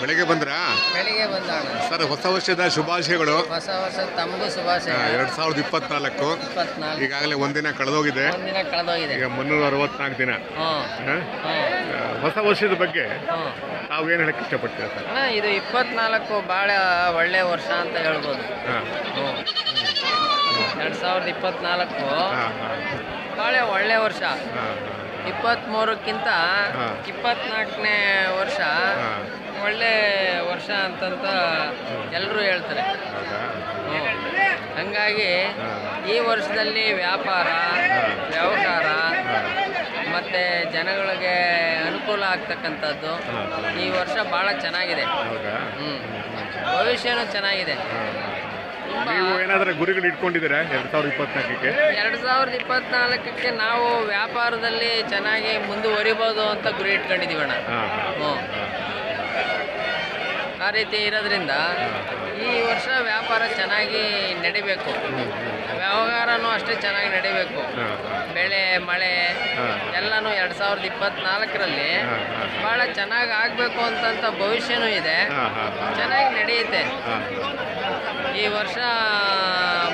ಬೆಳಿಗ್ಗೆ ಬಂದ್ರಾ? ಬೆಳಿಗ್ಗೆ ಬಂದಾಣ ಸರ್ ಹೊಸ ವರ್ಷದ ಶುಭಾಶಯಗಳು. ಹೊಸ ವರ್ಷ ತಮಗೂ ಶುಭಾಶಯ. ಎರಡ್ ಸಾವಿರದ ಇಪ್ಪತ್ನಾಲ್ಕು. ಇಪ್ಪತ್ನಾಲ್ಕು. ಈಗಾಗಲೇ ಒಂದಿನ ಕಳೆದೋಗಿದೆ. ಒಂದಿನ ಕಳೆದೋಗಿದೆ. ಈಗ ಮುನ್ನೂರ ಅರವತ್ನಾಲ್ಕು ದಿನ. ಹ? ಹೊಸ ವರ್ಷದ ಬಗ್ಗೆ ತಾವು ಏನು ಹೇಳಕ್ಕೆ ಇಷ್ಟಪಡ್ತೀರಾ ಸರ್? ಅಣ್ಣ ಇದು ಇಪ್ಪತ್ನಾಲ್ಕು ಭಾಳ ಒಳ್ಳೆ ವರ್ಷ ಅಂತ ಹೇಳ್ಬೋದು. ಹಾಂ. ಎರಡು ಸಾವಿರದ ಇಪ್ಪತ್ನಾಲ್ಕು ಹಾಂ ಭಾಳ ಒಳ್ಳೆ ವರ್ಷ. ಹಾಂ ಇಪ್ಪತ್ತ್ಮೂರಕ್ಕಿಂತ ಹಾ. ಇಪ್ಪತ್ನಾಲ್ಕನೇ ವರ್ಷ ಹಾಂ. ಒಳ್ಳೆ ವರ್ಷ ಅಂತಂತ ಎಲ್ಲರೂ ಹೇಳ್ತಾರೆ. ಹಂಗಾಗಿ ಈ ವರ್ಷದಲ್ಲಿ ವ್ಯಾಪಾರ ವ್ಯವಹಾರ ಮತ್ತು ಜನಗಳಿಗೆ ಅನುಕೂಲ ಆಗ್ತಕ್ಕಂಥದ್ದು ಈ ವರ್ಷ ಭಾಳ ಚೆನ್ನಾಗಿದೆ. ಹ್ಞೂ ಭವಿಷ್ಯನೂ ಚೆನ್ನಾಗಿದೆ. ನೀವು ಏನಾದರೂ ಗುರಿಗಳು ಇಟ್ಕೊಂಡಿದ್ದೀರಾ ಎರಡು ಸಾವಿರದ ಇಪ್ಪತ್ನಾಲ್ಕಕ್ಕೆ? ಎರಡು ಸಾವಿರದ ಇಪ್ಪತ್ನಾಲ್ಕಕ್ಕೆ ನಾವು ವ್ಯಾಪಾರದಲ್ಲಿ ಚೆನ್ನಾಗಿ ಮುಂದುವರಿಬೋದು ಅಂತ ಗುರಿ ಇಟ್ಕೊಂಡಿದ್ದೀವಿ ಅಣ್ಣ. ಹಾಂ. ಹಾಂ ಹ್ಞೂ ರೀತಿ ಇರೋದ್ರಿಂದ ಈ ವರ್ಷ ವ್ಯಾಪಾರ ಚೆನ್ನಾಗಿ ನಡಿಬೇಕು. ವ್ಯವಹಾರನೂ ಅಷ್ಟೇ ಚೆನ್ನಾಗಿ ನಡಿಬೇಕು. ಬೆಳೆ ಮಳೆ ಎಲ್ಲನೂ ಎರಡು ಸಾವಿರದ ಇಪ್ಪತ್ನಾಲ್ಕರಲ್ಲಿ ಭಾಳ ಚೆನ್ನಾಗಿ ಆಗಬೇಕು ಅಂತಂತ ಭವಿಷ್ಯನೂ ಇದೆ. ಚೆನ್ನಾಗಿ ನಡೆಯುತ್ತೆ. ಈ ವರ್ಷ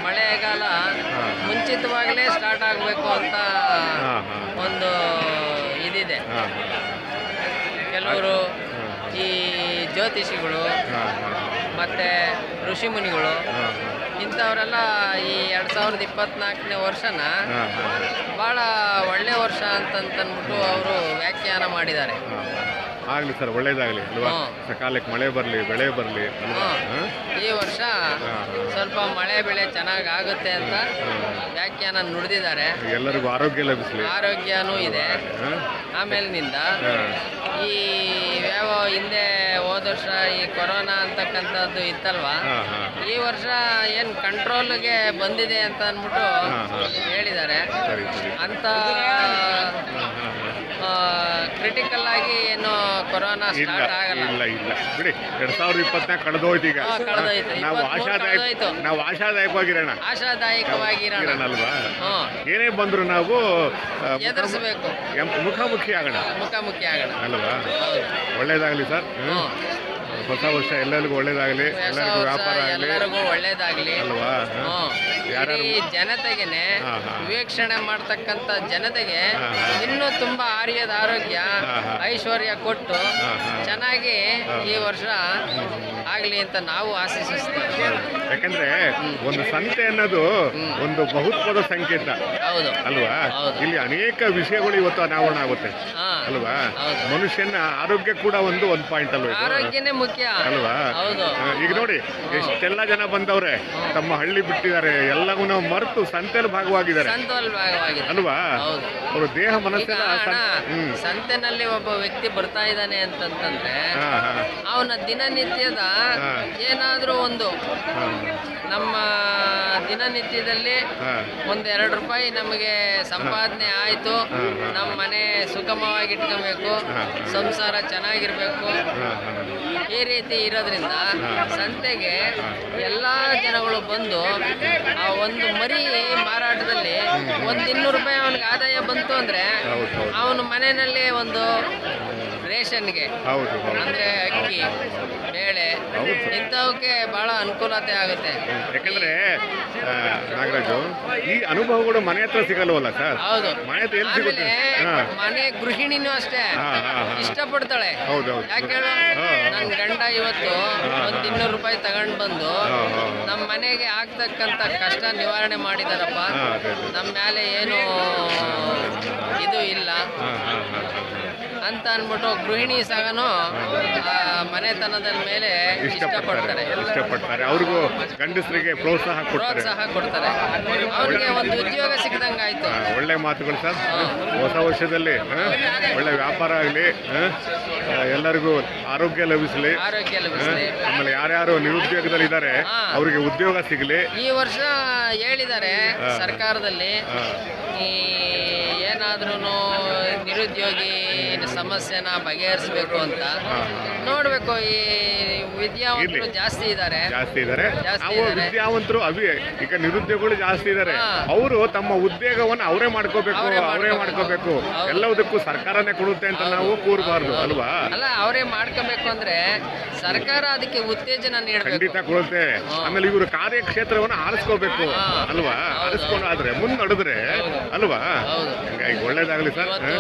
ಮಳೆಗಾಲ ಮುಂಚಿತವಾಗಲೇ ಸ್ಟಾರ್ಟ್ ಆಗಬೇಕು ಅಂತ ಒಂದು ಇದಿದೆ. ಕೆಲವರು ಈ ಜ್ಯೋತಿಷಿಗಳು ಮತ್ತು ಋಷಿಮುನಿಗಳು ಇಂಥವರೆಲ್ಲ ಈ ಎರಡು ಸಾವಿರದ ಇಪ್ಪತ್ನಾಲ್ಕನೇ ವರ್ಷನ ಭಾಳ ಒಳ್ಳೆ ವರ್ಷ ಅಂತಂತಂದ್ಬಿಟ್ಟು ಅವರು ವ್ಯಾಖ್ಯಾನ ಮಾಡಿದ್ದಾರೆ. ಆಗಲಿ ಸರ್ ಒಳ್ಳೇದಾಗಲಿ ಅಲ್ವಾ? ಸಕಾಲಕ್ಕೆ ಮಳೆ ಬರಲಿ ಬೆಳೆ ಬರಲಿ ಅಲ್ವಾ? ಈ ವರ್ಷ ಸ್ವಲ್ಪ ಮಳೆ ಬೆಳೆ ಚೆನ್ನಾಗಿ ಆಗುತ್ತೆ ಅಂತ ವ್ಯಾಖ್ಯಾನ ನುಡಿದಿದ್ದಾರೆ. ಎಲ್ಲರಿಗೂ ಆರೋಗ್ಯ ಲಭಿಸಲಿ. ಆರೋಗ್ಯನೂ ಇದೆ. ಆಮೇಲೆ ಆಮೇಲಿನಿಂದ ಈ ಯಾವ ಹಿಂದೆ ಹೋದ ವರ್ಷ ಈ ಕೊರೋನಾ ಅಂತಕ್ಕಂಥದ್ದು ಇತ್ತಲ್ವಾ? ಈ ವರ್ಷ ಏನು ಕಂಟ್ರೋಲ್ಗೆ ಬಂದಿದೆ ಅಂತ ಅಂದ್ಬಿಟ್ಟು. ಹೇಳಿದ್ದಾರೆ. ಅಂತ ಕ್ರಿಟಿಕಲ್ ಆಗಿ ಏನು ಕೊರೋನಾ ಇಲ್ಲ ಸ್ಟಾರ್ಟ್ ಆಗಲ್ಲ. ಇಲ್ಲ ಇಲ್ಲ. ಬಿಡಿ ಎರಡ್ ಸಾವಿರದ ಹೋಯ್ತು ಕಳೆದೋಯ್ತು ಈಗ. ಹಾ, ಕಳ್ದೋಯ್ತು. ನಾವು ಇಪ್ಪತ್ಮೂರು ಆಶಾದಾಯಕ ಕಳ್ದೋಯ್ತು. ನಾವು ಆಶಾದಾಯಕವಾಗಿರೋಣ. ಆಶಾದಾಯಕವಾಗಿರೋಣ. ಹ್ಮ್ ಏನೇ ಬಂದ್ರು ನಾವು ಆ, ಮುಖಾಮು- ಎದುರಿಸ್ಬೇಕು. ಎಂ- ಮುಖಾಮುಖಿ ಆಗೋಣ. ಮುಖಾಮುಖಿ ಆಗೋಣ. ಅಲ್ವಾ? ಹೌದು. ಒಳ್ಳೇದಾಗಲಿ ಸರ್. ಹ್ಮ್. ಹೊಸ ವರ್ಷ ಎಲ್ಲರಿಗೂ ಒಳ್ಳೇದಾಗಲಿ ಎಲ್ಲರಿಗೂ ವ್ಯಾಪಾರ ಆಗಲಿ. ಎಲ್ಲರಿಗೂ ಒಳ್ಳೇದಾಗಲಿ. ಅಲ್ವಾ? ಇಡೀ ಜನತೆಗೆನೆ ಹಾ, ಹಾ. ವೀಕ್ಷಣೆ ಮಾಡ್ತಕ್ಕಂಥ ಜನತೆಗೆ. ಇನ್ನೂ ತುಂಬಾ ಆರ್ಯದ ಆರೋಗ್ಯ. ಐಶ್ವರ್ಯ ಕೊಟ್ಟು. ಚೆನ್ನಾಗಿ ಈ ವರ್ಷ ಆಗ್ಲಿ ಅಂತ ನಾವು ಆಶಿಸುತ್ತೇವೆ ಯಾಕಂದ್ರೆ ಒಂದು ಸಂತೆ ಅನ್ನೋದು ಒಂದು ಬಹುತ್ವದ ಸಂಕೇತ. ಹೌದು. ಅಲ್ವಾ? ಇಲ್ಲಿ ಅನೇಕ ವಿಷಯಗಳು ಇವತ್ತು ಅನಾವರಣ ಆಗುತ್ತೆ. ಅಲ್ವಾ? ಮನುಷ್ಯನ ಆರೋಗ್ಯ ಕೂಡ ಒಂದು ಒಂದು ಪಾಯಿಂಟ್ ಅಲ್ವಾ? ಆರೋಗ್ಯನೇ ಮುಖ್ಯ. ಅಲ್ವಾ? ಈಗ ನೋಡಿ ಎಷ್ಟೆಲ್ಲ ಜನ ಬಂದವ್ರೆ ತಮ್ಮ ಹಳ್ಳಿ ಬಿಟ್ಟಿದ್ದಾರೆ ಎಲ್ಲವೂ ನಾವು ಮರೆತು ಸಂತೆಯಲ್ಲಿ ಭಾಗವಾಗಿದ್ದಾರೆ. ಅಲ್ವಾ? ಅವರು ದೇಹ ಮನಸ್ಸಿನ ಮನಸ್ಸೆಲ್ಲ ಸಂತೆನಲ್ಲಿ ಒಬ್ಬ ವ್ಯಕ್ತಿ ಬರ್ತಾ ಇದ್ದಾನೆ ಅಂತಂತಂದ್ರೆ ಅವನ ದಿನನಿತ್ಯದ. ಏನಾದ್ರೂ ಒಂದು ನಮ್ಮ ದಿನನಿತ್ಯದಲ್ಲಿ ಒಂದೆರಡು ಒಂದ್ ಎರಡು ರೂಪಾಯಿ ನಮಗೆ ಸಂಪಾದನೆ ಆಯ್ತು. ನಮ್ಮ ಮನೆ ಸುಗಮವಾಗಿ ಇಟ್ಕೊಬೇಕು. ಸಂಸಾರ ಚೆನ್ನಾಗಿರ್ಬೇಕು ಈ ರೀತಿ ಇರೋದ್ರಿಂದ ಸಂತೆಗೆ ಎಲ್ಲಾ ಜನಗಳು ಬಂದು ಆ ಒಂದು ಮರಿ ಮಾರಾಟದಲ್ಲಿ ಒಂದು ಇನ್ನೂರು ರೂಪಾಯಿ ಅವನಿಗೆ ಆದಾಯ ಬಂತು ಅಂದ್ರೆ ಅವನು ಮನೆಯಲ್ಲಿ ಒಂದು ರೇಷನ್ಗೆ. ಅಂದ್ರೆ ಅಕ್ಕಿ ಬೇಳೆ. ಇಂಥವಕ್ಕೆ ಬಹಳ ಅನುಕೂಲತೆ ಆಗುತ್ತೆ. ಯಾಕಂದ್ರೆ ನಾಗರಾಜು ಈ ಅನುಭವಗಳು ಮನೆ ಹತ್ರ ಸಿಗಲ್ವಲ್ಲ ಸರ್? ಹೌದು. ಮನೆ ಹತ್ರ ಎಲ್ಲಿ ಸಿಗುತ್ತೆ? ಆಮೇಲೆ ಮನೆ ಗೃಹಿಣಿನೂ ಅಷ್ಟೇ. ಇಷ್ಟಪಡ್ತಾಳೆ. ಯಾಕೆ ಹೇಳು? ಹಾ. ಗಂಡ ಇವತ್ತು ಒಂದು. ಇನ್ನೂರು ರೂಪಾಯಿ ತಗೊಂಡು ಬಂದು. ನಮ್ಮ ಮನೆಗೆ ಆಗ್ತಕ್ಕಂಥ ಕಷ್ಟ ನಿವಾರಣೆ ಮಾಡಿದಾರಪ್ಪ. ನಮ್ಮ ಮೇಲೆ ಏನು ಇದು ಇಲ್ಲ. ಅಂತ ಅಂದ್ಬಿಟ್ಟು ಗೃಹಿಣಿ ಸಹನು ಆ ಮನೆತನದ ಮೇಲೆ ಇಷ್ಟಪಡ್ತಾರೆ. ಇಷ್ಟಪಡ್ತಾರೆ. ಅವ್ರಿಗೂ ಗಂಡಸರಿಗೆ ಪ್ರೋತ್ಸಾಹ ಕೊಡ್ತಾರೆ. ಪ್ರೋತ್ಸಾಹ ಕೊಡ್ತಾರೆ. ಅವ್ರಿಗೆ ಒಂದು ಉದ್ಯೋಗ ಸಿಕ್ದಂಗಾಯ್ತು ಆಯ್ತು. ಒಳ್ಳೆ ಮಾತುಗಳು ಸರ್. ಹೊಸ ವರ್ಷದಲ್ಲಿ ಒಳ್ಳೆ ವ್ಯಾಪಾರ ಆಗಲಿ ಎಲ್ಲರಿಗೂ ಆರೋಗ್ಯ ಲಭಿಸಲಿ. ಆರೋಗ್ಯ ಲಭಿಸಲಿ. ಆಮೇಲೆ ಯಾರ್ಯಾರು ನಿರುದ್ಯೋಗದಲ್ಲಿ ಇದ್ದಾರೆ. ಅವರಿಗೆ ಉದ್ಯೋಗ ಸಿಗಲಿ. ಈ ವರ್ಷ ಹೇಳಿದ್ದಾರೆ ಸರ್ಕಾರದಲ್ಲಿ ಈ ನಿರುದ್ಯೋಗಿ ಸಮಸ್ಯೆನ ಬಗೆಹರಿಸಬೇಕು ಅಂತ ನೋಡ್ಬೇಕು. ಈ ವಿದ್ಯಾವಂತರು ಜಾಸ್ತಿ ಇದ್ದಾರೆ ಜಾಸ್ತಿ ಇದ್ದಾರೆ ಜಾಸ್ತಿ ನಾವು ಇದ್ದಾರೆ. ವಿದ್ಯಾವಂತರು ಅವಿ ಈಗ ನಿರುದ್ಯೋಗಿಗಳು ಜಾಸ್ತಿ ಇದ್ದಾರೆ ಹಾ. ಅವರು ತಮ್ಮ ಉದ್ಯೋಗವನ್ನು ಅವರೇ ಮಾಡ್ಕೋಬೇಕು ಅವ್ರೇ ಅವರೇ ಮಾಡ್ಕೋಬೇಕು. ಮಾಡ್ಕೋಬೇಕು ಹೌದು. ಎಲ್ಲದಕ್ಕೂ ಸರ್ಕಾರನೇ ಕೊಡುತ್ತೆ ಅಂತ ನಾವು ಕೂರಬಾರ್ದು ಅಲ್ವಾ? ಅಲ್ಲ ಅವರೇ ಮಾಡ್ಕೋಬೇಕು ಅಂದ್ರೆ ಸರ್ಕಾರ ಅದಕ್ಕೆ ಉತ್ತೇಜನ ನೀಡಬೇಕು. ಖಂಡಿತ ಕೊಡುತ್ತೆ. ಆಮೇಲೆ ಇವರು ಕಾರ್ಯಕ್ಷೇತ್ರವನ್ನು ಆರಿಸ್ಕೋಬೇಕು ಹಾ. ಅಲ್ವಾ. ಆರಿಸ್ಕೊಂಡು ಆದ್ರೆ ಮುಂದ್ ನಡೆದ್ರೆ ಅಲ್ವಾ? ಹೌದು. ಹಂಗಾಗಿ ಒಳ್ಳೇದಾಗ್ಲಿ ಸರ್.